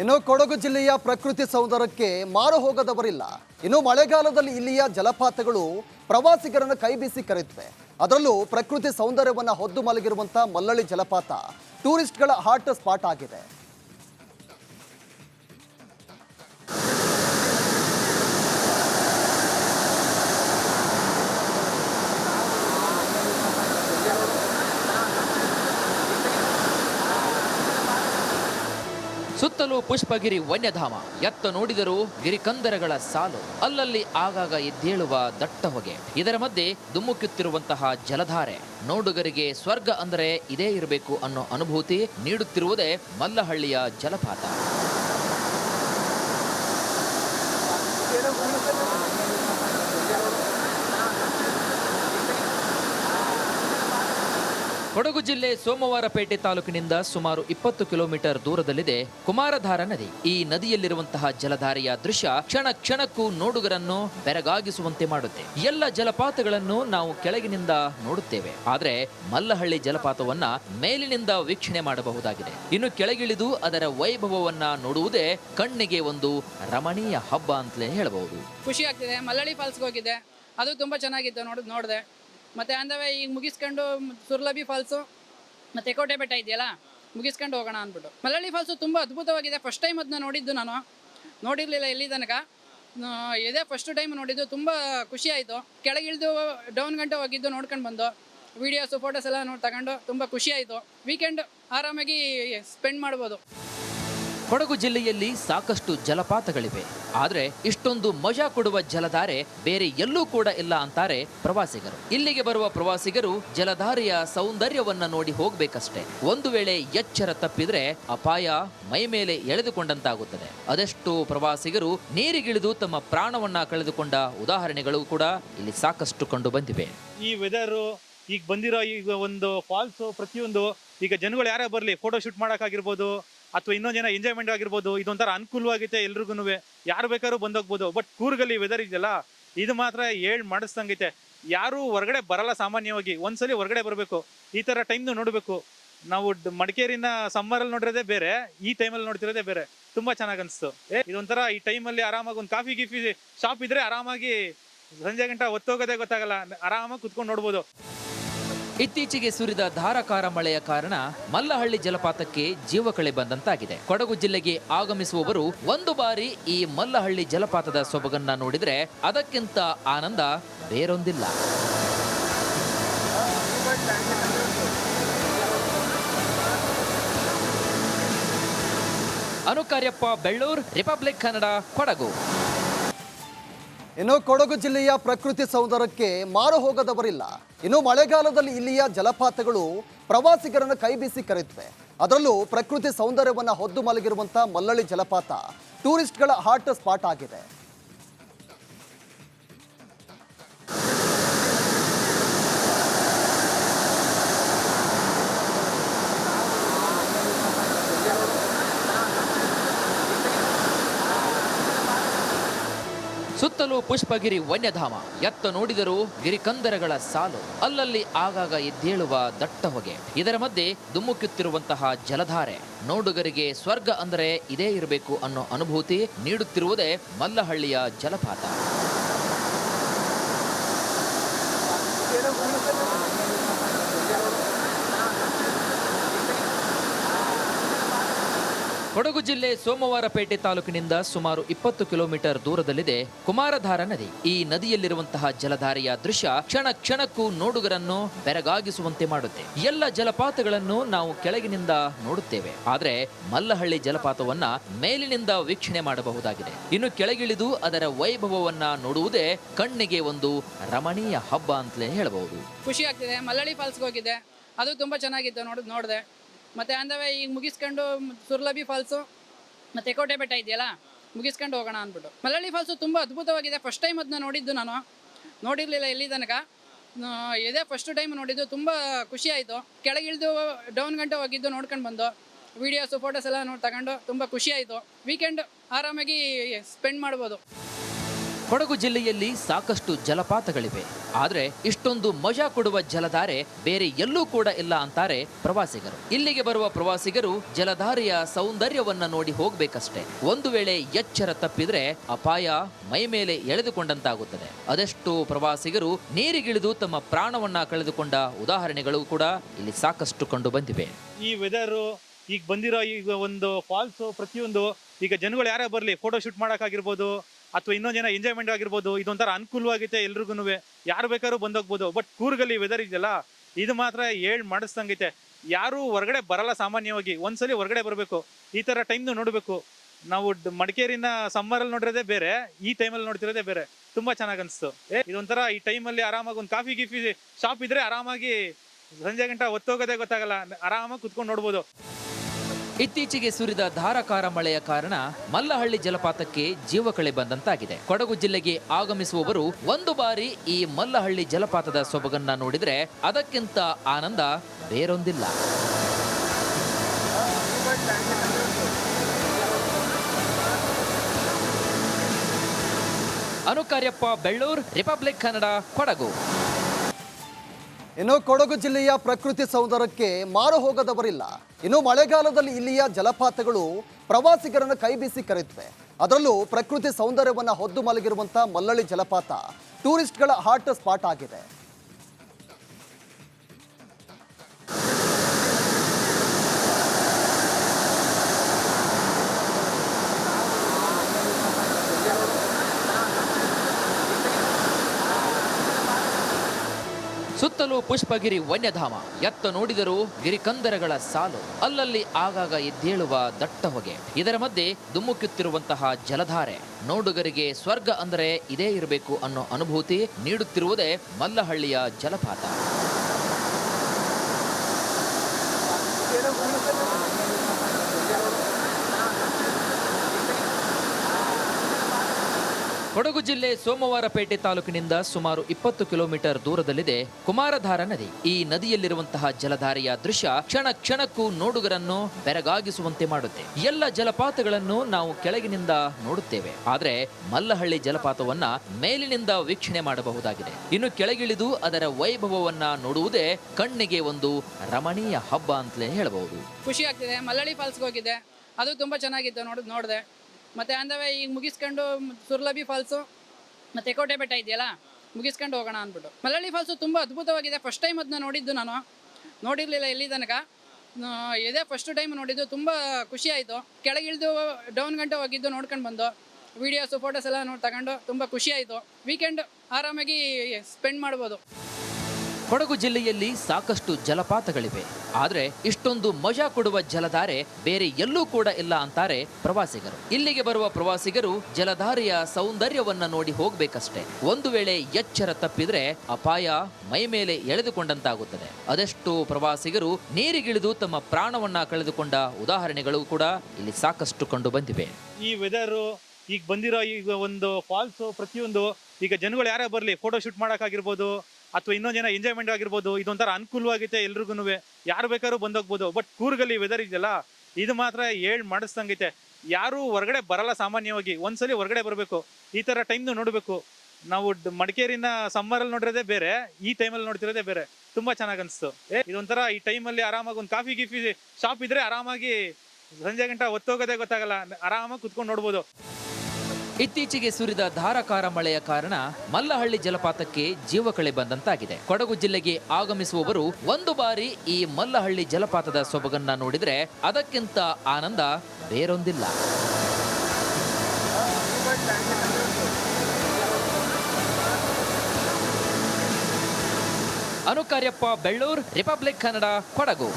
ಇನ್ನು ಕೊಡಗು ಜಿಲ್ಲೆಯ ಪ್ರಕೃತಿ ಸೌಂದರ್ಯಕ್ಕೆ ಮಾರು ಹೋಗದವರಿಲ್ಲ. ಇನ್ನು ಮಳೆಗಾಲದಲ್ಲಿ ಇಲ್ಲಿಯ ಜಲಪಾತಗಳು ಪ್ರವಾಸಿಗರನ್ನು ಕೈಬೀಸಿ ಕರೆಯುತ್ತವೆ. ಅದರಲ್ಲೂ ಪ್ರಕೃತಿ ಸೌಂದರ್ಯವನ್ನು ಹೊದ್ದು ಮಲಗಿರುವಂತಹ ಮಲ್ಲಳ್ಳಿ ಜಲಪಾತ. ಟೂರಿಸ್ಟ್ಗಳ ಹಾಟ್ ಸ್ಪಾಟ್ ಆಗಿದೆ. ಸುತ್ತಲೂ ಪುಷ್ಪಗಿರಿ ವನ್ಯಧಾಮ. ಎತ್ತ ನೋಡಿದರೂ ಗಿರಿಕಂದರಗಳ ಸಾಲು. ಅಲ್ಲಲ್ಲಿ ಆಗಾಗ ಎದ್ದೇಳುವ ದಟ್ಟ ಹೊಗೆ. ಇದರ ಮಧ್ಯೆ ಧುಮ್ಮುಕ್ಕುತ್ತಿರುವಂತಹ ಜಲಧಾರೆ. ನೋಡುಗರಿಗೆ ಸ್ವರ್ಗ ಅಂದರೆ ಇದೇ ಇರಬೇಕು ಅನ್ನೋ ಅನುಭೂತಿ ನೀಡುತ್ತಿರುವುದೇ ಮಲ್ಲಹಳ್ಳಿಯ ಜಲಪಾತ. ಕೊಡಗು ಜಿಲ್ಲೆ ಸೋಮವಾರಪೇಟೆ ತಾಲೂಕಿನಿಂದ ಸುಮಾರು ಇಪ್ಪತ್ತು ಕಿಲೋಮೀಟರ್ ದೂರದಲ್ಲಿದೆ ಕುಮಾರಧಾರ ನದಿ. ಈ ನದಿಯಲ್ಲಿರುವಂತಹ ಜಲಧಾರೆಯ ದೃಶ್ಯ ಕ್ಷಣ ಕ್ಷಣಕ್ಕೂ ನೋಡುಗರನ್ನು ಬೆರಗಾಗಿಸುವಂತೆ ಮಾಡುತ್ತೆ. ಎಲ್ಲ ಜಲಪಾತಗಳನ್ನು ನಾವು ಕೆಳಗಿನಿಂದ ನೋಡುತ್ತೇವೆ. ಆದರೆ ಮಲ್ಲಹಳ್ಳಿ ಜಲಪಾತವನ್ನ ಮೇಲಿನಿಂದ ವೀಕ್ಷಣೆ ಮಾಡಬಹುದಾಗಿದೆ. ಇನ್ನು ಕೆಳಗಿಳಿದು ಅದರ ವೈಭವವನ್ನ ನೋಡುವುದೇ ಕಣ್ಣಿಗೆ ಒಂದು ರಮಣೀಯ ಹಬ್ಬ ಅಂತಲೇ ಹೇಳಬಹುದು. ಖುಷಿ ಆಗ್ತಿದೆ. ಮಲ್ಲಳ್ಳಿ ಫಾಲ್ಸ್ಗೆ ಹೋಗಿದೆ ಅದು ತುಂಬಾ ಚೆನ್ನಾಗಿತ್ತು ನೋಡಿದ್ ನೋಡಿದೆ. ಮತ್ತು ಅಂದವೆ, ಈಗ ಮುಗಿಸ್ಕೊಂಡು ಸುರ್ಲಭಿ ಫಾಲ್ಸು ಮತ್ತು ಕೋಟೆ ಬೆಟ್ಟ ಇದೆಯಲ್ಲ, ಮುಗಿಸ್ಕೊಂಡು ಹೋಗೋಣ ಅಂದ್ಬಿಟ್ಟು. ಮಲ್ಲಳ್ಳಿ ಫಾಲ್ಸು ತುಂಬ ಅದ್ಭುತವಾಗಿದೆ. ಫಸ್ಟ್ ಟೈಮ್ ಅದನ್ನ ನೋಡಿದ್ದು ನಾನು. ನೋಡಿರಲಿಲ್ಲ ಎಲ್ಲಿ ತನಕ. ಇದೇ ಫಸ್ಟ್ ಟೈಮ್ ನೋಡಿದ್ದು, ತುಂಬ ಖುಷಿ ಆಯಿತು. ಕೆಳಗಿಳಿದು ಡೌನ್ ಗಂಟೆ ಹೋಗಿದ್ದು ನೋಡ್ಕೊಂಡು ಬಂದು ವೀಡಿಯೋಸು ಫೋಟೋಸ್ ಎಲ್ಲ ನೋಡಿ ತಗೊಂಡು ತುಂಬ ಖುಷಿ ಆಯಿತು. ವೀಕೆಂಡ್ ಆರಾಮಾಗಿ ಸ್ಪೆಂಡ್ ಮಾಡ್ಬೋದು. ಕೊಡಗು ಜಿಲ್ಲೆಯಲ್ಲಿ ಸಾಕಷ್ಟು ಜಲಪಾತಗಳಿವೆ. ಆದರೆ ಇಷ್ಟೊಂದು ಮಜಾ ಕೊಡುವ ಜಲಧಾರೆ ಬೇರೆ ಎಲ್ಲೂ ಕೂಡ ಇಲ್ಲ ಅಂತಾರೆ ಪ್ರವಾಸಿಗರು. ಇಲ್ಲಿಗೆ ಬರುವ ಪ್ರವಾಸಿಗರು ಜಲಧಾರೆಯ ಸೌಂದರ್ಯವನ್ನ ನೋಡಿ ಹೋಗ್ಬೇಕಷ್ಟೇ. ಒಂದು ವೇಳೆ ಎಚ್ಚರ ತಪ್ಪಿದ್ರೆ ಅಪಾಯ ಮೈ ಮೇಲೆ ಎಳೆದುಕೊಂಡಂತಾಗುತ್ತದೆ. ಅದೆಷ್ಟು ಪ್ರವಾಸಿಗರು ನೀರಿಗಿಳಿದು ತಮ್ಮ ಪ್ರಾಣವನ್ನ ಕಳೆದುಕೊಂಡ ಉದಾಹರಣೆಗಳು ಕೂಡ ಇಲ್ಲಿ ಸಾಕಷ್ಟು ಕಂಡು ಬಂದಿವೆ. ಈ ವೆದರು ಈಗ ಬಂದಿರೋ ಈಗ ಒಂದು ಫಾಲ್ಸ್ ಪ್ರತಿಯೊಂದು ಈಗ ಜನಗಳು ಯಾರೇ ಬರಲಿ ಫೋಟೋ ಶೂಟ್ ಮಾಡೋಕ್ಕಾಗಿರ್ಬೋದು ಅಥವಾ ಇನ್ನೊಂದು ಜನ ಎಂಜಾಯ್ಮೆಂಟ್ ಆಗಿರ್ಬೋದು, ಇದೊಂಥರ ಅನುಕೂಲವಾಗೈತೆ ಎಲ್ರಿಗೂ ಯಾರು ಬೇಕಾದ್ರೂ ಬಂದೋಗ್ಬೋದು ಬಟ್ ಕೂರ್ಗಲ್ಲಿ ವೆದರ್ ಇದೆಯಲ್ಲ, ಇದು ಮಾತ್ರ ಹೇಳ್ ಮಾಡಿಸ್ದಂಗೈತೆ. ಯಾರು ಹೊರಗಡೆ ಬರಲ್ಲ ಸಾಮಾನ್ಯವಾಗಿ. ಒಂದ್ಸಲಿ ಹೊರಗಡೆ ಬರಬೇಕು. ಈ ಥರ ಟೈಮ್ನು ನೋಡಬೇಕು. ನಾವು ಮಡಿಕೇರಿನ ಸಮ್ಮರಲ್ಲಿ ನೋಡಿರೋದೇ ಬೇರೆ, ಈ ಟೈಮಲ್ಲಿ ನೋಡ್ತಿರೋದೇ ಬೇರೆ. ತುಂಬಾ ಚೆನ್ನಾಗಿ ಅನಿಸ್ತು. ಇದೊಂಥರ ಈ ಟೈಮಲ್ಲಿ ಆರಾಮಾಗಿ ಒಂದು ಕಾಫಿ ಗಿಫಿ ಶಾಪ್ ಇದ್ರೆ ಆರಾಮಾಗಿ ಸಂಜೆ ಗಂಟ ಹೊತ್ತೋಗೋದೇ ಗೊತ್ತಾಗಲ್ಲ. ಆರಾಮಾಗಿ ಕುತ್ಕೊಂಡು ನೋಡ್ಬೋದು. ಇತ್ತೀಚೆಗೆ ಸುರಿದ ಧಾರಾಕಾರ ಮಳೆಯ ಕಾರಣ ಮಲ್ಲಹಳ್ಳಿ ಜಲಪಾತಕ್ಕೆ ಜೀವಕಳೆ ಬಂದಂತಾಗಿದೆ. ಕೊಡಗು ಜಿಲ್ಲೆಗೆ ಆಗಮಿಸುವವರು ಒಂದು ಬಾರಿ ಈ ಮಲ್ಲಹಳ್ಳಿ ಜಲಪಾತದ ಸೊಬಗನ್ನ ನೋಡಿದರೆ ಅದಕ್ಕಿಂತ ಆನಂದ ಬೇರೊಂದಿಲ್ಲ. ಅನುಕಾರ್ಯಪ್ಪ ಬೆಳ್ಳೂರ್, ರಿಪಬ್ಲಿಕ್ ಕನ್ನಡ, ಕೊಡಗು. ಇನ್ನು ಕೊಡಗು ಜಿಲ್ಲೆಯ ಪ್ರಕೃತಿ ಸೌಂದರ್ಯಕ್ಕೆ ಮಾರು ಹೋಗದವರಿಲ್ಲ. ಇನ್ನು ಮಳೆಗಾಲದಲ್ಲಿ ಇಲ್ಲಿಯ ಜಲಪಾತಗಳು ಪ್ರವಾಸಿಗರನ್ನು ಕೈಬೀಸಿ ಕರೆಯುತ್ತವೆ. ಅದರಲ್ಲೂ ಪ್ರಕೃತಿ ಸೌಂದರ್ಯವನ್ನು ಹೊದ್ದು ಮಲಗಿರುವಂತಹ ಮಲ್ಲಳ್ಳಿ ಜಲಪಾತ. ಟೂರಿಸ್ಟ್ಗಳ ಹಾಟ್ ಸ್ಪಾಟ್ ಆಗಿದೆ. ಸುತ್ತಲೂ ಪುಷ್ಪಗಿರಿ ವನ್ಯಧಾಮ. ಎತ್ತ ನೋಡಿದರೂ ಗಿರಿಕಂದರಗಳ ಸಾಲು. ಅಲ್ಲಲ್ಲಿ ಆಗಾಗ ಎದ್ದೇಳುವ ದಟ್ಟ ಹೊಗೆ. ಇದರ ಮಧ್ಯೆ ಧುಮ್ಮುಕ್ಕುತ್ತಿರುವಂತಹ ಜಲಧಾರೆ. ನೋಡುಗರಿಗೆ ಸ್ವರ್ಗ ಅಂದರೆ ಇದೇ ಇರಬೇಕು ಅನ್ನೋ ಅನುಭೂತಿ ನೀಡುತ್ತಿರುವುದೇ ಮಲ್ಲಹಳ್ಳಿಯ ಜಲಪಾತ. ಕೊಡಗು ಜಿಲ್ಲೆ ಸೋಮವಾರಪೇಟೆ ತಾಲೂಕಿನಿಂದ ಸುಮಾರು ಇಪ್ಪತ್ತು ಕಿಲೋಮೀಟರ್ ದೂರದಲ್ಲಿದೆ ಕುಮಾರಧಾರ ನದಿ. ಈ ನದಿಯಲ್ಲಿರುವಂತಹ ಜಲಧಾರೆಯ ದೃಶ್ಯ ಕ್ಷಣ ಕ್ಷಣಕ್ಕೂ ನೋಡುಗರನ್ನು ಬೆರಗಾಗಿಸುವಂತೆ ಮಾಡುತ್ತೆ. ಎಲ್ಲ ಜಲಪಾತಗಳನ್ನು ನಾವು ಕೆಳಗಿನಿಂದ ನೋಡುತ್ತೇವೆ. ಆದರೆ ಮಲ್ಲಹಳ್ಳಿ ಜಲಪಾತವನ್ನ ಮೇಲಿನಿಂದ ವೀಕ್ಷಣೆ ಮಾಡಬಹುದಾಗಿದೆ. ಇನ್ನು ಕೆಳಗಿಳಿದು ಅದರ ವೈಭವವನ್ನ ನೋಡುವುದೇ ಕಣ್ಣಿಗೆ ಒಂದು ರಮಣೀಯ ಹಬ್ಬ ಅಂತಲೇ ಹೇಳಬಹುದು. ಖುಷಿ ಆಗ್ತಿದೆ. ಮಲ್ಲಳ್ಳಿ ಫಾಲ್ಸ್ಗೆ ಹೋಗಿದೆ ಅದು ತುಂಬಾ ಚೆನ್ನಾಗಿತ್ತು ನೋಡಿದ್ ನೋಡಿದೆ. ಮತ್ತು ಅಂದವೆ, ಈಗ ಮುಗಿಸ್ಕೊಂಡು ಸುರ್ಲಭಿ ಫಾಲ್ಸು ಮತ್ತು ಕೋಟೆ ಬೆಟ್ಟ ಇದೆಯಲ್ಲ, ಮುಗಿಸ್ಕೊಂಡು ಹೋಗೋಣ ಅಂದ್ಬಿಟ್ಟು. ಮಲ್ಲಳ್ಳಿ ಫಾಲ್ಸು ತುಂಬ ಅದ್ಭುತವಾಗಿದೆ. ಫಸ್ಟ್ ಟೈಮ್ ಅದನ್ನ ನೋಡಿದ್ದು ನಾನು. ನೋಡಿರಲಿಲ್ಲ ಎಲ್ಲಿ ತನಕ. ಇದೇ ಫಸ್ಟ್ ಟೈಮ್ ನೋಡಿದ್ದು, ತುಂಬ ಖುಷಿ ಆಯಿತು. ಕೆಳಗಿಳಿದು ಡೌನ್ ಗಂಟೆ ಹೋಗಿದ್ದು ನೋಡ್ಕೊಂಡು ಬಂದು ವೀಡಿಯೋಸು ಫೋಟೋಸ್ ಎಲ್ಲ ನೋಡಿ ತಗೊಂಡು ತುಂಬ ಖುಷಿ ಆಯಿತು. ವೀಕೆಂಡ್ ಆರಾಮಾಗಿ ಸ್ಪೆಂಡ್ ಮಾಡ್ಬೋದು. ಕೊಡಗು ಜಿಲ್ಲೆಯಲ್ಲಿ ಸಾಕಷ್ಟು ಜಲಪಾತಗಳಿವೆ. ಆದರೆ ಇಷ್ಟೊಂದು ಮಜಾ ಕೊಡುವ ಜಲಧಾರೆ ಬೇರೆ ಎಲ್ಲೂ ಕೂಡ ಇಲ್ಲ ಅಂತಾರೆ ಪ್ರವಾಸಿಗರು. ಇಲ್ಲಿಗೆ ಬರುವ ಪ್ರವಾಸಿಗರು ಜಲಧಾರೆಯ ಸೌಂದರ್ಯವನ್ನ ನೋಡಿ ಹೋಗ್ಬೇಕಷ್ಟೇ. ಒಂದು ವೇಳೆ ಎಚ್ಚರ ತಪ್ಪಿದ್ರೆ ಅಪಾಯ ಮೈ ಮೇಲೆ ಎಳೆದುಕೊಂಡಂತಾಗುತ್ತದೆ. ಅದೆಷ್ಟು ಪ್ರವಾಸಿಗರು ನೀರಿಗಿಳಿದು ತಮ್ಮ ಪ್ರಾಣವನ್ನ ಕಳೆದುಕೊಂಡ ಉದಾಹರಣೆಗಳು ಕೂಡ ಇಲ್ಲಿ ಸಾಕಷ್ಟು ಕಂಡು ಬಂದಿವೆ. ಈ ವೆದರು ಈಗ ಬಂದಿರೋ ಈಗ ಒಂದು ಫಾಲ್ಸ್ ಪ್ರತಿಯೊಂದು ಈಗ ಜನಗಳು ಯಾರೇ ಬರಲಿ ಫೋಟೋ ಶೂಟ್ ಮಾಡೋಕ್ಕಾಗಿರ್ಬೋದು ಅಥವಾ ಇನ್ನೊಂದು ಜನ ಎಂಜಾಯ್ಮೆಂಟ್ ಆಗಿರ್ಬೋದು, ಇದೊಂಥರ ಅನುಕೂಲವಾಗೈತೆ ಎಲ್ರಿಗೂ ಯಾರು ಬೇಕಾದ್ರೂ ಬಂದೋಗ್ಬೋದು ಬಟ್ ಕೂರ್ಗಲ್ಲಿ ವೆದರ್ ಇದೆಯಲ್ಲ, ಇದು ಮಾತ್ರ ಹೇಳ್ ಮಾಡಿಸ್ದಂಗೈತೆ. ಯಾರು ಹೊರಗಡೆ ಬರಲ್ಲ ಸಾಮಾನ್ಯವಾಗಿ. ಒಂದ್ಸಲಿ ಹೊರಗಡೆ ಬರಬೇಕು. ಈ ಥರ ಟೈಮ್ನು ನೋಡಬೇಕು. ನಾವು ಮಡಿಕೇರಿನ ಸಮ್ಮರಲ್ಲಿ ನೋಡಿರೋದೇ ಬೇರೆ, ಈ ಟೈಮಲ್ಲಿ ನೋಡ್ತಿರೋದೇ ಬೇರೆ. ತುಂಬಾ ಚೆನ್ನಾಗಿ ಅನಿಸ್ತು. ಇದೊಂಥರ ಈ ಟೈಮಲ್ಲಿ ಆರಾಮಾಗಿ ಒಂದು ಕಾಫಿ ಗಿಫಿ ಶಾಪ್ ಇದ್ರೆ ಆರಾಮಾಗಿ ಸಂಜೆ ಗಂಟ ಹೊತ್ತೋಗೋದೇ ಗೊತ್ತಾಗಲ್ಲ. ಆರಾಮಾಗಿ ಕುತ್ಕೊಂಡು ನೋಡ್ಬೋದು. ಇತ್ತೀಚೆಗೆ ಸುರಿದ ಧಾರಾಕಾರ ಮಳೆಯ ಕಾರಣ ಮಲ್ಲಹಳ್ಳಿ ಜಲಪಾತಕ್ಕೆ ಜೀವಕಳೆ ಬಂದಂತಾಗಿದೆ. ಕೊಡಗು ಜಿಲ್ಲೆಗೆ ಆಗಮಿಸುವವರು ಒಂದು ಬಾರಿ ಈ ಮಲ್ಲಹಳ್ಳಿ ಜಲಪಾತದ ಸೊಬಗನ್ನ ನೋಡಿದರೆ ಅದಕ್ಕಿಂತ ಆನಂದ ಬೇರೊಂದಿಲ್ಲ. ಅನುಕಾರ್ಯಪ್ಪ ಬೆಳ್ಳೂರ್, ರಿಪಬ್ಲಿಕ್ ಕನ್ನಡ, ಕೊಡಗು. ಇನ್ನು ಕೊಡಗು ಜಿಲ್ಲೆಯ ಪ್ರಕೃತಿ ಸೌಂದರ್ಯಕ್ಕೆ ಮಾರು ಹೋಗದವರಿಲ್ಲ. ಇನ್ನು ಮಳೆಗಾಲದಲ್ಲಿ ಇಲ್ಲಿಯ ಜಲಪಾತಗಳು ಪ್ರವಾಸಿಗರನ್ನು ಕೈಬೀಸಿ ಕರೆಯುತ್ತವೆ. ಅದರಲ್ಲೂ ಪ್ರಕೃತಿ ಸೌಂದರ್ಯವನ್ನು ಹೊದ್ದು ಮಲಗಿರುವಂತಹ ಮಲ್ಲಳ್ಳಿ ಜಲಪಾತ. ಟೂರಿಸ್ಟ್ಗಳ ಹಾಟ್ ಸ್ಪಾಟ್ ಆಗಿದೆ. ಸುತ್ತಲೂ ಪುಷ್ಪಗಿರಿ ವನ್ಯಧಾಮ. ಎತ್ತ ನೋಡಿದರೂ ಗಿರಿಕಂದರಗಳ ಸಾಲು. ಅಲ್ಲಲ್ಲಿ ಆಗಾಗ ಎದ್ದೇಳುವ ದಟ್ಟ ಹೊಗೆ. ಇದರ ಮಧ್ಯೆ ಧುಮ್ಮುಕ್ಕುತ್ತಿರುವಂತಹ ಜಲಧಾರೆ. ನೋಡುಗರಿಗೆ ಸ್ವರ್ಗ ಅಂದರೆ ಇದೇ ಇರಬೇಕು ಅನ್ನೋ ಅನುಭೂತಿ ನೀಡುತ್ತಿರುವುದೇ ಮಲ್ಲಹಳ್ಳಿಯ ಜಲಪಾತ. ಕೊಡಗು ಜಿಲ್ಲೆ ಸೋಮವಾರಪೇಟೆ ತಾಲೂಕಿನಿಂದ ಸುಮಾರು ಇಪ್ಪತ್ತು ಕಿಲೋಮೀಟರ್ ದೂರದಲ್ಲಿದೆ ಕುಮಾರಧಾರ ನದಿ. ಈ ನದಿಯಲ್ಲಿರುವಂತಹ ಜಲಧಾರೆಯ ದೃಶ್ಯ ಕ್ಷಣ ಕ್ಷಣಕ್ಕೂ ನೋಡುಗರನ್ನು ಬೆರಗಾಗಿಸುವಂತೆ ಮಾಡುತ್ತೆ. ಎಲ್ಲ ಜಲಪಾತಗಳನ್ನು ನಾವು ಕೆಳಗಿನಿಂದ ನೋಡುತ್ತೇವೆ. ಆದರೆ ಮಲ್ಲಹಳ್ಳಿ ಜಲಪಾತವನ್ನ ಮೇಲಿನಿಂದ ವೀಕ್ಷಣೆ ಮಾಡಬಹುದಾಗಿದೆ. ಇನ್ನು ಕೆಳಗಿಳಿದು ಅದರ ವೈಭವವನ್ನ ನೋಡುವುದೇ ಕಣ್ಣಿಗೆ ಒಂದು ರಮಣೀಯ ಹಬ್ಬ ಅಂತಲೇ ಹೇಳಬಹುದು. ಖುಷಿ ಆಗ್ತಿದೆ. ಮಲ್ಲಳ್ಳಿ ಫಾಲ್ಸ್ಗೆ ಹೋಗಿದೆ ಅದು ತುಂಬಾ ಚೆನ್ನಾಗಿತ್ತು ನೋಡ್, ನೋಡಿದೆ. ಮತ್ತು ಅಂದವೆ, ಈಗ ಮುಗಿಸ್ಕೊಂಡು ಸುರ್ಲಭಿ ಫಾಲ್ಸು ಮತ್ತು ಕೋಟೆ ಬೆಟ್ಟ ಇದೆಯಲ್ಲ, ಮುಗಿಸ್ಕೊಂಡು ಹೋಗೋಣ ಅಂದ್ಬಿಟ್ಟು. ಮಲ್ಲಳ್ಳಿ ಫಾಲ್ಸು ತುಂಬ ಅದ್ಭುತವಾಗಿದೆ. ಫಸ್ಟ್ ಟೈಮ್ ಅದನ್ನ ನೋಡಿದ್ದು ನಾನು. ನೋಡಿರಲಿಲ್ಲ ಎಲ್ಲಿ ತನಕ. ಇದೇ ಫಸ್ಟ್ ಟೈಮ್ ನೋಡಿದ್ದು, ತುಂಬ ಖುಷಿ ಆಯಿತು. ಕೆಳಗಿಳಿದು ಡೌನ್ ಗಂಟೆ ಹೋಗಿದ್ದು ನೋಡ್ಕೊಂಡು ಬಂದು ವೀಡಿಯೋಸು ಫೋಟೋಸ್ ಎಲ್ಲ ನೋಡಿ ತಗೊಂಡು ತುಂಬ ಖುಷಿ ಆಯಿತು. ವೀಕೆಂಡ್ ಆರಾಮಾಗಿ ಸ್ಪೆಂಡ್ ಮಾಡ್ಬೋದು. ಕೊಡಗು ಜಿಲ್ಲೆಯಲ್ಲಿ ಸಾಕಷ್ಟು ಜಲಪಾತಗಳಿವೆ. ಆದರೆ ಇಷ್ಟೊಂದು ಮಜಾ ಕೊಡುವ ಜಲಧಾರೆ ಬೇರೆ ಎಲ್ಲೂ ಕೂಡ ಇಲ್ಲ ಅಂತಾರೆ ಪ್ರವಾಸಿಗರು. ಇಲ್ಲಿಗೆ ಬರುವ ಪ್ರವಾಸಿಗರು ಜಲಧಾರೆಯ ಸೌಂದರ್ಯವನ್ನ ನೋಡಿ ಹೋಗ್ಬೇಕಷ್ಟೇ. ಒಂದು ವೇಳೆ ಎಚ್ಚರ ತಪ್ಪಿದ್ರೆ ಅಪಾಯ ಮೈ ಮೇಲೆ ಎಳೆದುಕೊಂಡಂತಾಗುತ್ತದೆ. ಅದೆಷ್ಟು ಪ್ರವಾಸಿಗರು ನೀರಿಗಿಳಿದು ತಮ್ಮ ಪ್ರಾಣವನ್ನ ಕಳೆದುಕೊಂಡ ಉದಾಹರಣೆಗಳು ಕೂಡ ಇಲ್ಲಿ ಸಾಕಷ್ಟು ಕಂಡು ಬಂದಿವೆ. ಈ ವೆದರು ಈಗ ಬಂದಿರೋ ಈಗ ಒಂದು ಫಾಲ್ಸ್ ಪ್ರತಿಯೊಂದು ಈಗ ಜನಗಳು ಯಾರೇ ಬರಲಿ ಫೋಟೋ ಶೂಟ್ ಮಾಡೋಕ್ಕಾಗಿರ್ಬೋದು ಅಥವಾ ಇನ್ನೊಂದು ಜನ ಎಂಜಾಯ್ಮೆಂಟ್ ಆಗಿರ್ಬೋದು, ಇದೊಂಥರ ಅನುಕೂಲವಾಗೈತೆ ಎಲ್ರಿಗೂ ಯಾರು ಬೇಕಾದ್ರೂ ಬಂದೋಗ್ಬೋದು ಬಟ್ ಕೂರ್ಗಲ್ಲಿ ವೆದರ್ ಇದೆಯಲ್ಲ, ಇದು ಮಾತ್ರ ಹೇಳ್ ಮಾಡಿಸ್ದಂಗೈತೆ. ಯಾರು ಹೊರಗಡೆ ಬರಲ್ಲ ಸಾಮಾನ್ಯವಾಗಿ. ಒಂದ್ಸಲಿ ಹೊರಗಡೆ ಬರಬೇಕು. ಈ ಥರ ಟೈಮ್ನು ನೋಡಬೇಕು. ನಾವು ಮಡಿಕೇರಿನ ಸಮ್ಮರಲ್ಲಿ ನೋಡಿರೋದೇ ಬೇರೆ, ಈ ಟೈಮಲ್ಲಿ ನೋಡ್ತಿರೋದೇ ಬೇರೆ. ತುಂಬಾ ಚೆನ್ನಾಗಿ ಅನಿಸ್ತು. ಇದೊಂಥರ ಈ ಟೈಮಲ್ಲಿ ಆರಾಮಾಗಿ ಒಂದು ಕಾಫಿ ಗಿಫಿ ಶಾಪ್ ಇದ್ರೆ ಆರಾಮಾಗಿ ಸಂಜೆ ಗಂಟ ಹೊತ್ತೋಗೋದೇ ಗೊತ್ತಾಗಲ್ಲ. ಆರಾಮಾಗಿ ಕುತ್ಕೊಂಡು ನೋಡ್ಬೋದು. ಇತ್ತೀಚೆಗೆ ಸುರಿದ ಧಾರಾಕಾರ ಮಳೆಯ ಕಾರಣ ಮಲ್ಲಹಳ್ಳಿ ಜಲಪಾತಕ್ಕೆ ಜೀವಕಳೆ ಬಂದಂತಾಗಿದೆ. ಕೊಡಗು ಜಿಲ್ಲೆಗೆ ಆಗಮಿಸುವವರು ಒಂದು ಬಾರಿ ಈ ಮಲ್ಲಹಳ್ಳಿ ಜಲಪಾತದ ಸೊಬಗನ್ನ ನೋಡಿದರೆ ಅದಕ್ಕಿಂತ ಆನಂದ ಬೇರೊಂದಿಲ್ಲ. ಅನುಕಾರ್ಯಪ್ಪ ಬೆಳ್ಳೂರ್, ರಿಪಬ್ಲಿಕ್ ಕನ್ನಡ, ಕೊಡಗು.